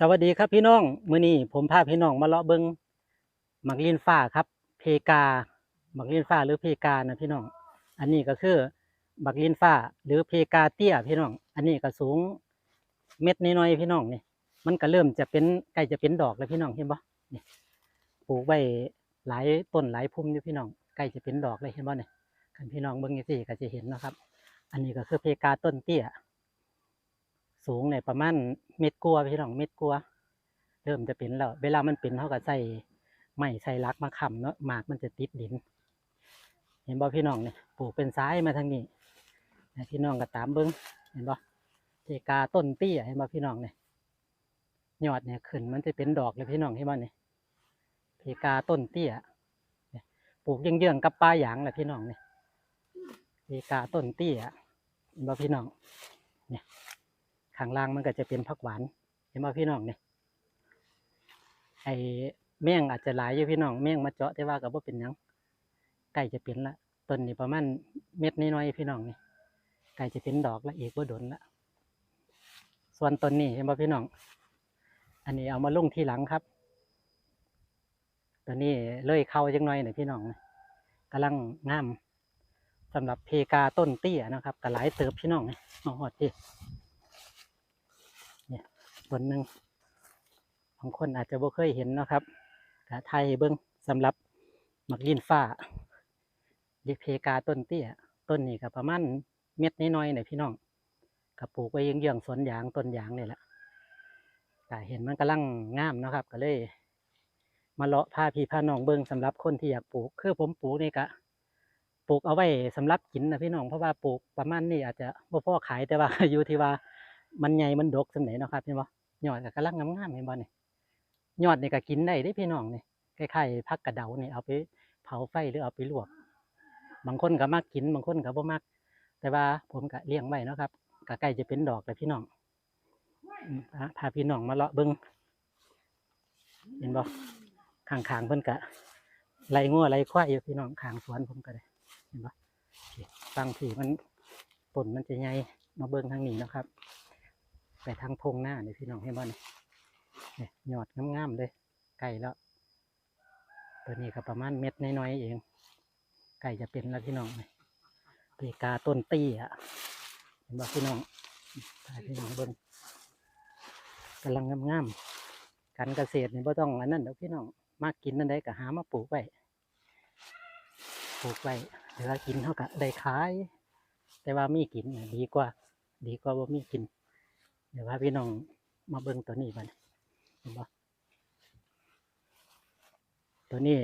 สวัสดีครับพี่น้องมื้อนี้ผมพาพี่น้องมาเลาะเบิงหมักลินฟ้าครับ เพกาหมักลินฟ้าหรือเพกานะพี่น้อง อันนี้ก็คือหมักลินฟ้าหรือเพกาเตี้ยพี่น้อง อันนี้ก็สูงเม็ดน้อยๆพี่น้องนี่ มันก็เริ่มจะเป็นใกล้จะเป็นดอกแล้วพี่น้องเห็นบ่นี่ปลูกไว้หลายต้นหลายพุ่มอยู่พี่น้องใกล้จะเป็นดอกเลยเห็นบ่เนี่ยคันพี่น้องเบิ่งจังซี่ก็จะเห็นนะครับ อันนี้ก็คือเพกาต้นเตี้ย สูงในประมาณเม็ดกัวพี่น้องเม็ดกัวเริ่มจะเป็นแล้ว เวลามันเป็นเท่ากับใส่ไม้ใส่ลักมาค้ำเนาะหมากมันจะติดดิน เห็นบ่พี่น้องเนี่ยปลูกเป็นซ้ายมาทางนี้พี่น้องก็ตามเบิ้งเห็นบ่เพกาต้นเตี้ยเห็นบ่พี่น้องเนี่ยยอดเนี่ยขึ้นมันจะเป็นดอกเลยพี่น้องเห็นบ่เนี่ยเพกาต้นเตี้ยเนี่ยปลูกเยื่องๆกับปลาหยางแหละพี่น้องเนี่ยเพกาต้นเตี้ยเห็นบ่พี่น้องเนี่ย ข้างล่างมันก็จะเป็นผักหวาน เห็นไหมพี่น้องเนี่ยไอ้แมงอาจจะหลายอยู่พี่น้องแม่งมาเจาะแต่ว่าก็บ่าเป็นยังใกล้จะเป็นละต้นนี่ประมาณเม็ดน้อยๆพี่น้องนี่ใกล้จะเป็นดอกละอีกบ่าดนละส่วนต้นนี้เห็นไหมพี่น้อง อันนี้เอามาลงทีหลังครับตัวนี้เลื่อยเข้าจังหน่อยหน่อยพี่น้องนะกำลังงามสำหรับเพกาต้นเตี้ยนะครับก็หลายเติบพี่น้องนี่มาหอดพี่ ตนหนึ่งบางคนอาจจะบ่เคยเห็นนะครับกะไทยเบิ้งสำหรับหมักลินฟ้าเรียกเพกาต้นเตี้ย ต้นนี้ก็ประมาณเม็ดน้อยๆเนี่ยพี่น้องกับปลูกไว้เยื้องๆสวนยางต้นยางนี่แหละก็เห็นมันกำลังงามนะครับ ก็เลย มาเลาะพาพี่พาน้องเบิ้งสำหรับคนที่อยากปลูก คือผมปลูกนี่ก็ปลูกเอาไว้สำหรับกินนะพี่น้องเพราะว่าปลูกประมาณนี้อาจจะบ่พอขายแต่ว่าอยู่ที่ว่า มันใหญ่มันดกสำไหนเนาะครับเห็นบ่ยอดก็กำลังงามๆเห็นบ่นี่ยยอดนี่ก็กินได้เด้พี่น้องเนี่คล้ายๆผักกระเดาเนี่ยเอาไปเผาไฟหรือเอาไปลวก บางคนก็มักกินบางคนก็บ่มักแต่ว่าผมก็เลี้ยงไว้เนาะครับก็ใกล้จะเป็นดอกแล้วพี่น้องพาพี่น้องมาเลาะเบิ่งเห็นบ่ข้างๆเพิ่นก็ไล่งัวไล่ควายอยู่พี่น้องขางสวนผมก็ได้เห็นบ่ฟังทีมันต้นมันจะใหญ่มาเบิ่งทางนี้นะครับ ไปทางพงหน้าเนี่ยพี่น้องเห็นบ่เนี่ยเนี่ยยอดงามๆเลยใกล้แล้ว ตัวนี้ก็ประมาณเม็ดน้อยๆเองใกล้จะเป็นแล้วพี่น้องเนี่ยปีกาต้นตี้อะเห็นบ่พี่น้องถ่ายพี่น้องบิ่งกำลังงามๆการเกษตรนี่บ่ต้องอันนั้นเดี๋ยวพี่น้องมากินนั่นได้ก็หามาปลูกไว้ปลูกไว้เวลากินเท่ากับได้ขาย แต่ว่ามีกินดีกว่า ดีกว่าบ่มีกิน เดี๋ยวพาพี่น้องมาเบิ่งตัวนี้บันเห็นปะตัวนี้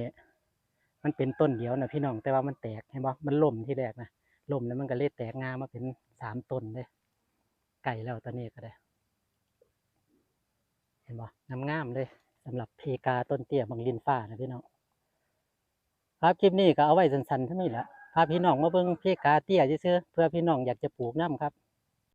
มันเป็นต้นเดียวนะพี่น้องแต่ว่ามันแตกเห็นปะมันล่มที่แรกนะล่มแล้วมันก็เลยแตกงามาเป็นสามต้นเลยไก่แล้วตัวนี้ก็ได้ เห็นปะงามๆเลยสำหรับเพกาต้นเตี้ยบางลินฟ้านะพี่น้องครับคลิปนี้ก็เอาไว้สั้นๆเท่านี้แหละพาพี่น้องมาเบิ่งเพกาเตี้ยซื่อเพื่อพี่น้องอยากจะปลูกน้ำครับ